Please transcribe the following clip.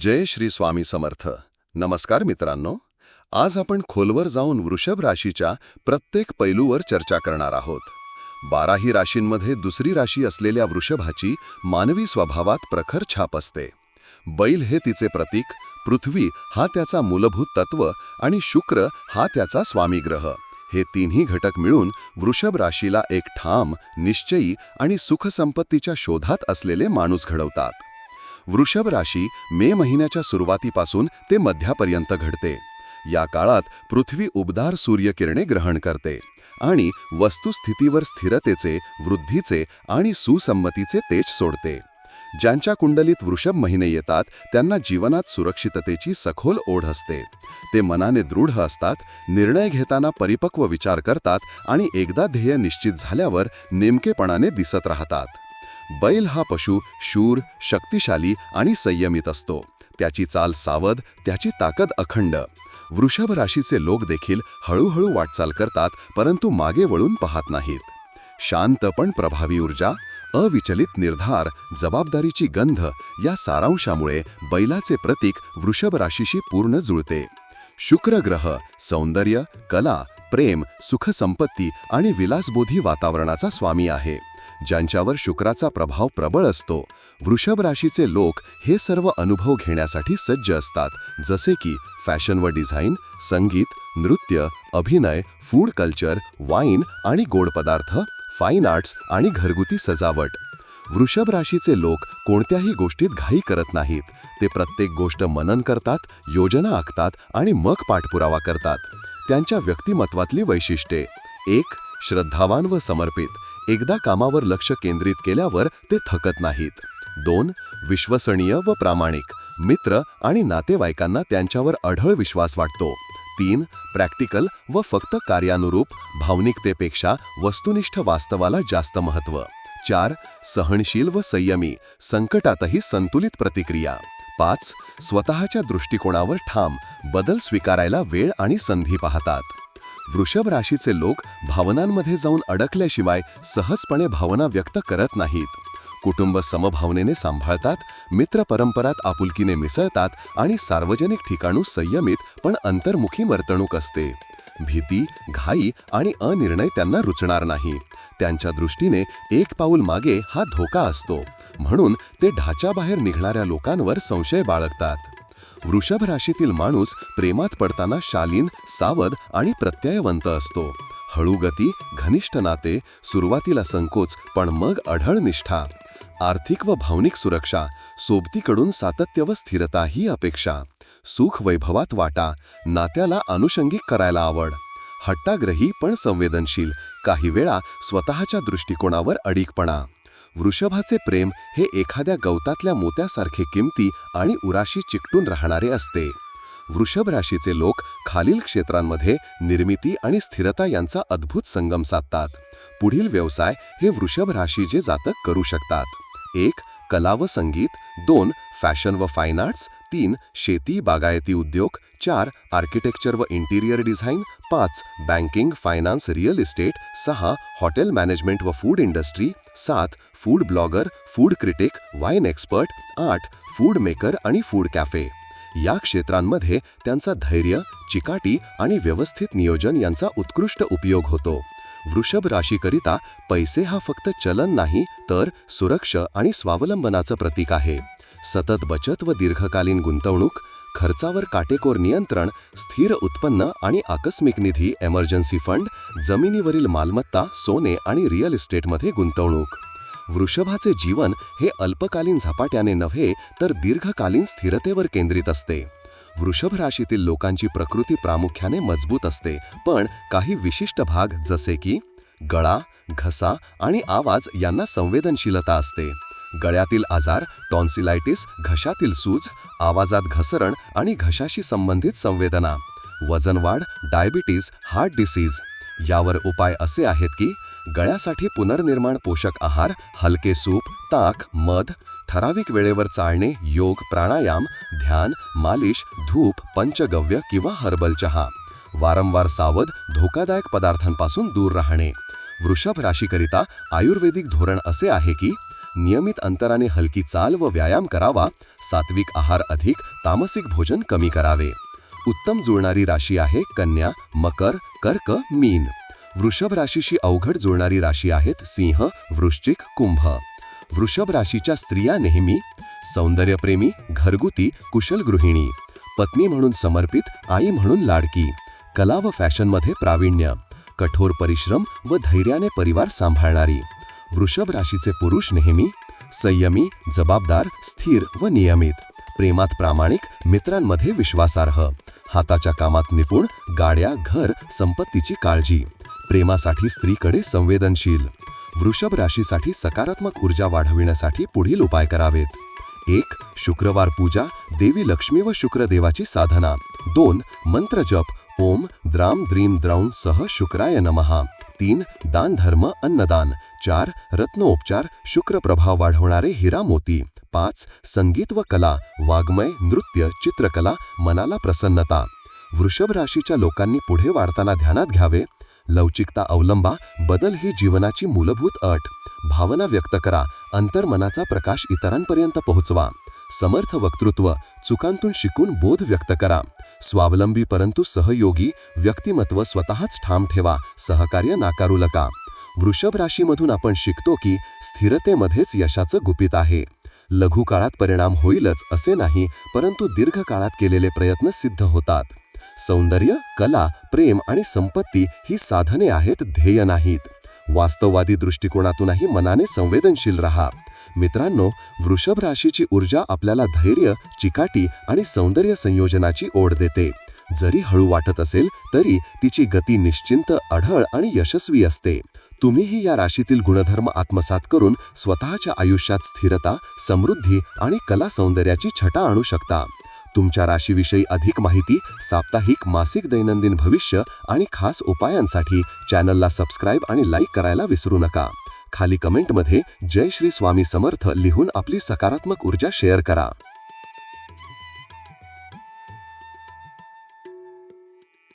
जय श्री स्वामी समर्थ. नमस्कार मित्रांनो. आज आपण खोलवर जाऊन वृषभ राशीच्या प्रत्येक पैलूवर चर्चा करणार आहोत. बाराही राशींमध्ये दुसरी राशी असलेल्या वृषभाची मानवी स्वभावात प्रखर छाप असते. बैल हे तिचे प्रतीक पृथ्वी हा त्याचा मूलभूत तत्व आणि शुक्र हा त्याचा स्वामी ग्रह हे तिन्ही घटक मिळून वृषभ राशीला एक ठाम निश्चयी आणि सुखसंपत्तीच्या शोधात असलेले माणूस घडवतात. वृषभ राशी मे महिन्याच्या सुरुवातीपासून ते मध्यापर्यंत घडते. या काळात पृथ्वी उबदार सूर्यकिरणे ग्रहण करते आणि वस्तुस्थितीवर स्थिरतेचे वृद्धीचे आणि सुसंमतीचे तेज सोडते. ज्यांच्या कुंडलीत वृषभ महिने येतात त्यांना जीवनात सुरक्षिततेची सखोल ओढ असते. ते मनाने दृढ असतात निर्णय घेताना परिपक्व विचार करतात आणि एकदा ध्येय निश्चित झाल्यावर नेमकेपणाने दिसत राहतात. बैल हा पशु शूर शक्तिशाली आणि संयमित असतो. त्याची चाल सावध त्याची ताकद अखंड. वृषभ राशीचे लोक देखील हळूहळू वाटचाल करतात परंतु मागे वळून पाहत नाहीत. शांत पण प्रभावी ऊर्जा अविचलित निर्धार जबाबदारीची गंध या सारांशामुळे बैलाचे प्रतीक वृषभ राशीशी पूर्ण जुळते. शुक्र ग्रह सौंदर्य कला प्रेम सुखसंपत्ती आणि विलासबोधी वातावरणाचा स्वामी आहे. ज्यांच्यावर शुक्राचा प्रभाव प्रबळ असतो वृषभ राशीचे लोक हे सर्व अनुभव घेण्यासाठी सज्ज असतात जसे की फॅशन व डिझाईन संगीत नृत्य अभिनय फूड कल्चर वाईन आणि गोड पदार्थ फाईन आर्ट्स आणि घरगुती सजावट. वृषभ राशीचे लोक कोणत्याही गोष्टीत घाई करत नाहीत ते प्रत्येक गोष्ट मनन करतात योजना आखतात आणि मग पाठपुरावा करतात. त्यांच्या व्यक्तिमत्वातली वैशिष्ट्ये. एक श्रद्धावान व समर्पित. एकदा कामावर लक्ष केंद्रित केल्यावर ते थकत नाहीत. दोन विश्वसनीय व प्रामाणिक. मित्र आणि नातेवाईकांना त्यांच्यावर अढळ विश्वास वाटतो. तीन प्रॅक्टिकल व फक्त कार्यानुरूप भावनिकतेपेक्षा वस्तुनिष्ठ वास्तवाला जास्त महत्त्व. चार सहनशील व संयमी संकटातही संतुलित प्रतिक्रिया. पाच स्वतःच्या दृष्टिकोनावर ठाम बदल स्वीकारायला वेळ आणि संधी पाहतात. वृषभ राशीचे लोक भावनांमध्ये जाऊन अडकल्याशिवाय सहजपणे भावना व्यक्त करत नाहीत. कुटुंब समभावनेने सांभाळतात मित्र परंपरात आपुलकीने मिसळतात आणि सार्वजनिक ठिकाणू संयमित पण अंतर्मुखी वर्तणूक असते. भीती घाई आणि अनिर्णय त्यांना रुचणार नाही. त्यांच्या दृष्टीने एक पाऊल मागे हा धोका असतो. म्हणून ते ढाच्याबाहेर निघणाऱ्या लोकांवर संशय बाळगतात. वृषभ राशीतील माणूस प्रेमात पडताना शालीन सावध आणि प्रत्ययवंत असतो. हळूगती घनिष्ठ नाते सुरुवातीला संकोच पण मग अढळ निष्ठा. आर्थिक व भावनिक सुरक्षा सोबतीकडून सातत्य व स्थिरता ही अपेक्षा. सुख वैभवात वाटा नात्याला अनुषंगिक करायला आवड. हट्टाग्रही पण संवेदनशील काही वेळा स्वतःच्या दृष्टिकोनावर अडीकपणा. वृषभाचे प्रेम हे एखाद्या गवतातल्या मोत्यासारखे किमती आणि उराशी चिकटून राहणारे असते. वृषभ राशीचे लोक खालील क्षेत्रांमध्ये निर्मिती आणि स्थिरता यांचा अद्भुत संगम साधतात. पुढील व्यवसाय हे वृषभ राशीचे जातक करू शकतात. एक कला व संगीत. दोन फॅशन व फाईन आर्ट्स तीन शेती बागायती उद्योग चार आर्किटेक्चर व इंटिरियर डिझाईन पाच बँकिंग फायनान्स रिअल इस्टेट सहा हॉटेल मॅनेजमेंट व फूड इंडस्ट्री सात food blogger food critic wine expert आठ फूड मेकर आणि फूड कॅफे. या क्षेत्रांमध्ये त्यांचा धैर्य चिकाटी आणि व्यवस्थित नियोजन यांचा उत्कृष्ट उपयोग होतो. वृषभ राशीकरिता पैसे हा फक्त चलन नाही तर सुरक्षा आणि स्वावलंबनाचं प्रतीक आहे. सतत बचत व दीर्घकालीन गुंतवणूक खर्चावर काटेकोर नियंत्रण स्थिर उत्पन्न आणि आकस्मिक निधी एमर्जन्सी फंड जमिनीवरील मालमत्ता सोने आणि रिअल इस्टेटमध्ये गुंतवणूक. वृषभाचे जीवन हे अल्पकालीन झपाट्याने नव्हे तर दीर्घकालीन स्थिरतेवर केंद्रित असते. वृषभ राशीतील लोकांची प्रकृती प्रामुख्याने मजबूत असते पण काही विशिष्ट भाग जसे की गळा घसा आणि आवाज यांना संवेदनशीलता असते. गळ्यातील आजार टॉन्सिलायटिस घशातील सूज आवाजात घसरण आणि घशाशी संबंधित संवेदना वजनवाढ डायबिटीज हार्ट डिसीज. यावर उपाय असे आहेत की गळ्यासाठी पुनर्निर्माण पोषक आहार हलके सूप ताक मध ठराविक वेळेवर चालणे योग प्राणायाम ध्यान मालिश धूप पंचगव्य किंवा हर्बल चहा. वारंवार सावध धोकादायक पदार्थांपासून दूर राहणे. वृषभ राशीकरिता आयुर्वेदिक धोरण असे आहे की नियमित अंतराने हलकी चाल व व्यायाम करावा. सात्विक आहार अधिक तामसिक भोजन कमी करावे. उत्तम जुळणारी राशी आहे कन्या मकर कर्क मीन. वृषभ राशीशी अवघड जुळणारी राशी आहेत सिंह वृश्चिक कुंभ. वृषभ राशीच्या स्त्रिया नेहमी सौंदर्यप्रेमी घरगुती कुशल गृहिणी. पत्नी म्हणून समर्पित आई म्हणून लाडकी. कला व फॅशनमध्ये प्रावीण्य. कठोर परिश्रम व धैर्याने परिवार सांभाळणारी. वृषभ राशीचे पुरुष नेहमी संयमी जबाबदार स्थिर व नियमित. प्रेमात प्रामाणिक मित्रांमध्ये विश्वासार्ह. हाताच्या कामात निपुण गाड्या घर संपत्तीची काळजी. प्रेमासाठी स्त्रीकडे संवेदनशील. वृषभ राशीसाठी सकारात्मक ऊर्जा वाढविण्यासाठी पुढील उपाय करावेत. एक शुक्रवार पूजा देवी लक्ष्मी व शुक्रदेवाची साधना. दोन मंत्र जप. ओम द्राम द्रीम द्रौं सह शुक्राय नमहा तीन दान धर्म अन्नदान. चार रत्नोपचार शुक्र प्रभाव वाढवणारे हिरा मोती. पाच संगीत व कला वाङ्मय नृत्य चित्रकला मनाला प्रसन्नता. वृषभ राशीच्या लोकांनी पुढे वाढताना ध्यानात घ्यावे. लवचिकता अवलंबा बदल ही जीवनाची मूलभूत अट. भावना व्यक्त करा अंतर्मनाचा प्रकाश इतरांपर्यंत पोहोचवा. समर्थ वक्तृत्व चुकांतून शिकून बोध व्यक्त करा. स्वावलंबी परंतु सहयोगी व्यक्तिमत्व स्वतःच ठाम ठेवा सहकार्य नाकारू नका. वृषभ राशीमधून आपण शिकतो की स्थिरतेमध्येच यशाचं गुपित आहे. लघु काळात परिणाम होईलच असे नाही परंतु दीर्घकाळात केलेले प्रयत्न सिद्ध होतात. सौंदर्य कला प्रेम आणि संपत्ती ही साधने आहेत ध्येय नाहीत. वास्तववादी दृष्टिकोनातूनही मनाने संवेदनशील रहा. मित्रांनो वृषभ राशीची ऊर्जा आपल्याला धैर्य चिकाटी आणि सौंदर्य संयोजनाची ओढ देते. जरी हळू वाटत असेल तरी तिची गती निश्चिंत अढळ आणि यशस्वी असते. तुम्हीही या राशीतील गुणधर्म आत्मसात करून स्वतःच्या आयुष्यात स्थिरता समृद्धी आणि कला सौंदर्याची छटा आणू शकता. तुमच्या राशीविषयी अधिक माहिती साप्ताहिक मासिक दैनंदिन भविष्य आणि खास उपायांसाठी चॅनलला सबस्क्राईब आणि लाईक करायला विसरू नका. खाली कमेंटमध्ये जय श्री स्वामी समर्थ लिहून आपली सकारात्मक ऊर्जा शेअर करा.